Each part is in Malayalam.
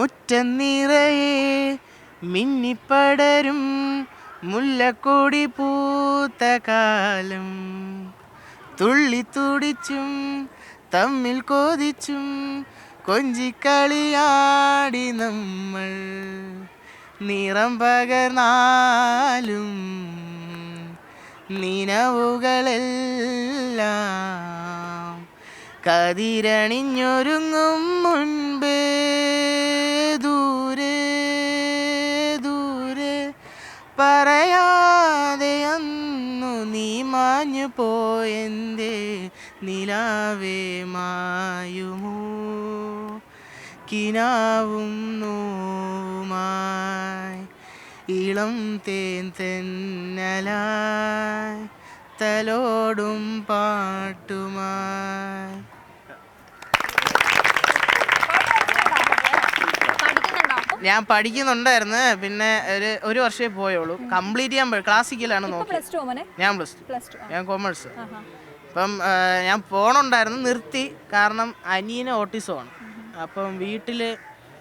മുറ്റം നിറയെ മിന്നിപ്പടരും മുല്ലക്കൊടി പൂത്ത കാലം. തുള്ളി തുടിച്ചും തമ്മിൽ കൊതിച്ചും കൊഞ്ചിക്കളിയാടി നമ്മൾ. നിറം പകർന്നാലും നിനവുകളെല്ലാം കതിരണിഞ്ഞൊരുങ്ങും മുൻപ് പറയാതെ അന്നു നീ മാഞ്ഞു പോയെന്തേ നിലാവേ മായുമോ? കിനാവും നോവുമായി ഇളം തേൻ തെന്നലായി തലോടും പാട്ടുമായി ഞാൻ പഠിക്കുന്നുണ്ടായിരുന്നു. പിന്നെ ഒരു ഒരു വർഷമേ പോയുള്ളൂ. കംപ്ലീറ്റ് ചെയ്യാൻ ക്ലാസിക്കലാണ് ഇപ്പൊ നോക്കിയത്. ഞാൻ പ്ലസ് ടു ഞാൻ കൊമേഴ്സ് അപ്പം ഞാൻ പോണുണ്ടായിരുന്നു നിർത്തി. കാരണം അനിയന് ഓട്ടിസമാണ് അപ്പം വീട്ടിൽ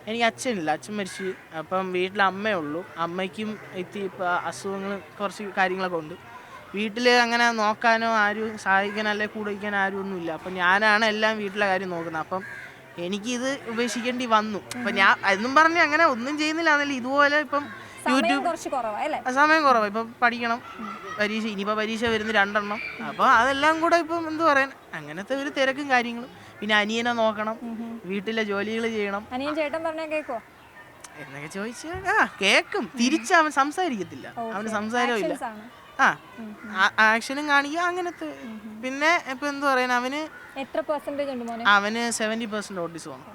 എനിക്ക് അച്ഛനില്ല. അച്ഛൻ മരിച്ചു. അപ്പം വീട്ടിൽ അമ്മയേ ഉള്ളൂ. അമ്മയ്ക്കും എത്തി ഇപ്പോൾ അസുഖങ്ങൾ കുറച്ച് കാര്യങ്ങളൊക്കെ ഉണ്ട്. വീട്ടിൽ അങ്ങനെ നോക്കാനോ ആരും സഹായിക്കാനോ അല്ലെങ്കിൽ കൂടെ വയ്ക്കാനോ ആരും ഒന്നുമില്ല. അപ്പം ഞാനാണ് എല്ലാം വീട്ടിലെ കാര്യം നോക്കുന്നത്. അപ്പം എനിക്കിത് ഉപേക്ഷിക്കേണ്ടി വന്നു. അപ്പൊ ഞാൻ എന്നും പറഞ്ഞു അങ്ങനെ ഒന്നും ചെയ്യുന്നില്ല. എന്നല്ല ഇതുപോലെ ഇപ്പം യൂട്യൂബ് കുറവാ സമയം കുറവാണ് ഇപ്പം പഠിക്കണം. പരീക്ഷ ഇനിയിപ്പോൾ പരീക്ഷ വരുന്ന രണ്ടെണ്ണം. അപ്പോൾ അതെല്ലാം കൂടെ ഇപ്പം എന്ത് പറയാൻ? അങ്ങനത്തെ ഒരു തിരക്കും കാര്യങ്ങളും. പിന്നെ അനിയനെ നോക്കണം. വീട്ടിലെ ജോലികൾ ചെയ്യണം. അനിയൻ ചേട്ടൻ പറഞ്ഞാൽ കേക്കോ എന്നൊക്കെ ചോദിച്ചാൽ ആ കേക്കും. തിരിച്ച് അവൻ സംസാരിക്കത്തില്ല. അവന് സംസാരവും ഇല്ല. ആ ആക്ഷനും കാണിക്കുക. അങ്ങനത്തെ പിന്നെ ഇപ്പൊ എന്ത് പറയുന്നത് അവന് എത്ര പെർസെന്റേജ് ഉണ്ട് മോനെ? അവന് സെവന്റി പെർസെന്റ് ഓട്ടിസമാണ്